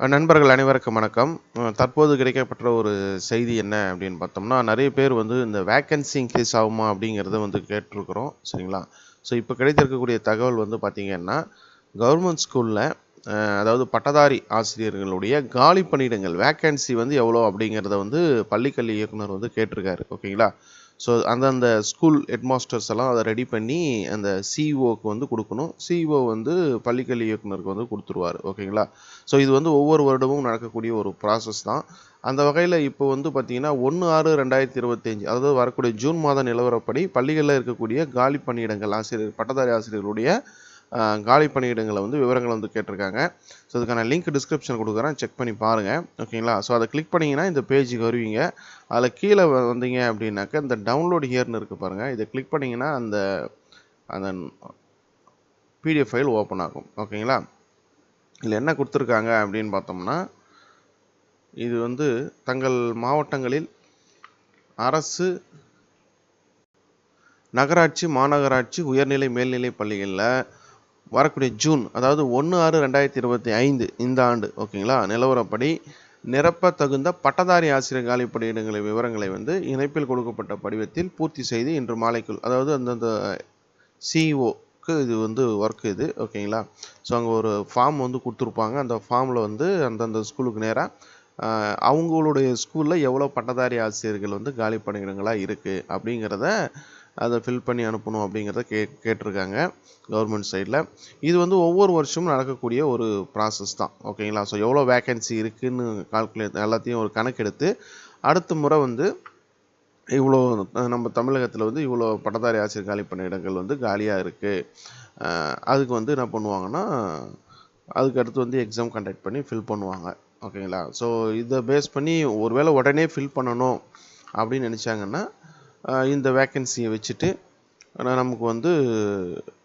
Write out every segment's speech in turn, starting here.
நண்பர்கள் அனைவருக்கும் வணக்கம். தற்போது கிடைக்கப்பட்ட ஒரு செய்தி என்ன அப்படின்னு பார்த்தோம்னா நிறைய பேர் வந்து இந்த வேக்கன்சி இன்க்ரீஸ் ஆகுமா அப்படிங்கிறத வந்து கேட்டிருக்கிறோம் சரிங்களா? ஸோ இப்போ கிடைத்திருக்கக்கூடிய தகவல் வந்து பார்த்திங்கன்னா கவர்மெண்ட் ஸ்கூலில் அதாவது பட்டதாரி ஆசிரியர்களுடைய காலி பணியிடங்கள் வேக்கன்சி வந்து எவ்வளோ அப்படிங்கிறத வந்து பள்ளிக்கல்வி இயக்குனர் வந்து கேட்டிருக்காரு ஓகேங்களா? ஸோ அந்தந்த ஸ்கூல் ஹெட்மாஸ்டர்ஸ் எல்லாம் அதை ரெடி பண்ணி அந்த சிஇஓக்கு வந்து கொடுக்கணும். சிஇஓ வந்து பள்ளிக்கல்வி இயக்குனருக்கு வந்து கொடுத்துருவார். ஓகேங்களா? ஸோ இது வந்து ஒவ்வொரு வருடமும் நடக்கக்கூடிய ஒரு ப்ராசஸ் தான். அந்த வகையில் இப்போ வந்து பார்த்திங்கன்னா ஒன்று ஆறு ரெண்டாயிரத்தி இருபத்தஞ்சி அதாவது வரக்கூடிய ஜூன் மாத நிலவரப்படி பள்ளிகளில் இருக்கக்கூடிய காலி பணியிடங்கள் ஆசிரியர் பட்டதாரி ஆசிரியர்களுடைய காலி பணியிடங்களை வந்து விவரங்களை வந்து கேட்டிருக்காங்க. ஸோ அதுக்கான லிங்க் டிஸ்கிரிப்ஷன் கொடுக்குறேன். செக் பண்ணி பாருங்கள் ஓகேங்களா ஸோ அதை கிளிக் பண்ணிங்கன்னா இந்த பேஜுக்கு வருவீங்க. அதில் கீழே வந்தீங்க அப்படின்னாக்க இந்த டவுன்லோட் ஹியர்னு இருக்குது பாருங்கள் இதை கிளிக் பண்ணிங்கன்னா அந்த அந்த பிடிஎஃப் ஃபைல் ஓப்பன் ஆகும். ஓகேங்களா இதில் என்ன கொடுத்துருக்காங்க அப்படின்னு பார்த்தோம்னா இது வந்து தங்கள் மாவட்டங்களில் அரசு நகராட்சி மாநகராட்சி உயர்நிலை மேல்நிலை பள்ளிகளில் வரக்கூடிய ஜூன் அதாவது ஒன்று ஆறு ரெண்டாயிரத்தி இருபத்தி ஐந்து இந்த ஆண்டு ஓகேங்களா? நிலவரப்படி நிரப்ப தகுந்த பட்டதாரி ஆசிரியர் காலி விவரங்களை வந்து இணைப்பில் கொடுக்கப்பட்ட படிவத்தில் பூர்த்தி செய்து இன்று மாலைக்குள் அதாவது அந்தந்த சிஇஓக்கு இது வந்து ஒர்க் இது ஓகேங்களா? ஸோ அங்கே ஒரு ஃபார்ம் வந்து கொடுத்துருப்பாங்க. அந்த ஃபார்மில் வந்து அந்தந்த ஸ்கூலுக்கு நேராக அவங்களுடைய ஸ்கூலில் எவ்வளோ பட்டதாரி ஆசிரியர்கள் வந்து காலி பணியிடங்களாக இருக்குது அப்படிங்கிறத அதை ஃபில் பண்ணி அனுப்பணும் அப்படிங்கிறத கே கேட்டிருக்காங்க கவர்மெண்ட் சைடில் இது வந்து ஒவ்வொரு வருஷமும் நடக்கக்கூடிய ஒரு ப்ராசஸ் தான் ஓகேங்களா ஸோ எவ்வளோ வேக்கன்சி இருக்குதுன்னு கால்குலேட் எல்லாத்தையும் ஒரு கணக்கெடுத்து அடுத்த முறை வந்து இவ்வளோ நம்ம தமிழகத்தில் வந்து இவ்வளோ பட்டதாரி ஆசிரியர் காலி பண்ண இடங்கள் வந்து காலியாக இருக்குது அதுக்கு வந்து என்ன பண்ணுவாங்கன்னா அதுக்கு அடுத்து வந்து எக்ஸாம் கண்டக்ட் பண்ணி ஃபில் பண்ணுவாங்க ஓகேங்களா ஸோ இதை பேஸ் பண்ணி ஒருவேளை உடனே ஃபில் பண்ணணும் அப்படின்னு நினச்சாங்கன்னா இந்த வேக்கன்சியை வச்சுட்டு ஆனால் நமக்கு வந்து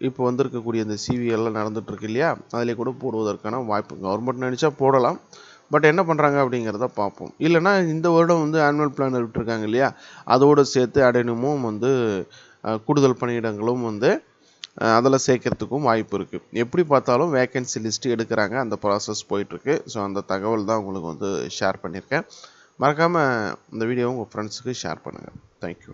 இப்போ வந்திருக்கக்கூடிய இந்த சிவிஎல்லாம் நடந்துகிட்ருக்கு இல்லையா? அதிலே கூட போடுவதற்கான வாய்ப்பு. கவர்மெண்ட் நினச்சா போடலாம். பட் என்ன பண்ணுறாங்க அப்படிங்கிறத பார்ப்போம். இல்லைனா இந்த வருடம் வந்து ஆனுவல் பிளான் விட்டுருக்காங்க இல்லையா? அதோடு சேர்த்து அடையணுமும் வந்து கூடுதல் பணியிடங்களும் வந்து அதில் சேர்க்கறதுக்கும் வாய்ப்பு இருக்குது எப்படி பார்த்தாலும் வேக்கன்சி லிஸ்ட்டு எடுக்கிறாங்க. அந்த ப்ராசஸ் போயிட்டுருக்கு. ஸோ அந்த தகவல் தான் உங்களுக்கு வந்து ஷேர் பண்ணியிருக்கேன். மறக்காமல் இந்த வீடியோவை உங்கள் ஃப்ரெண்ட்ஸுக்கு ஷேர் பண்ணுங்கள் தேங்க்யூ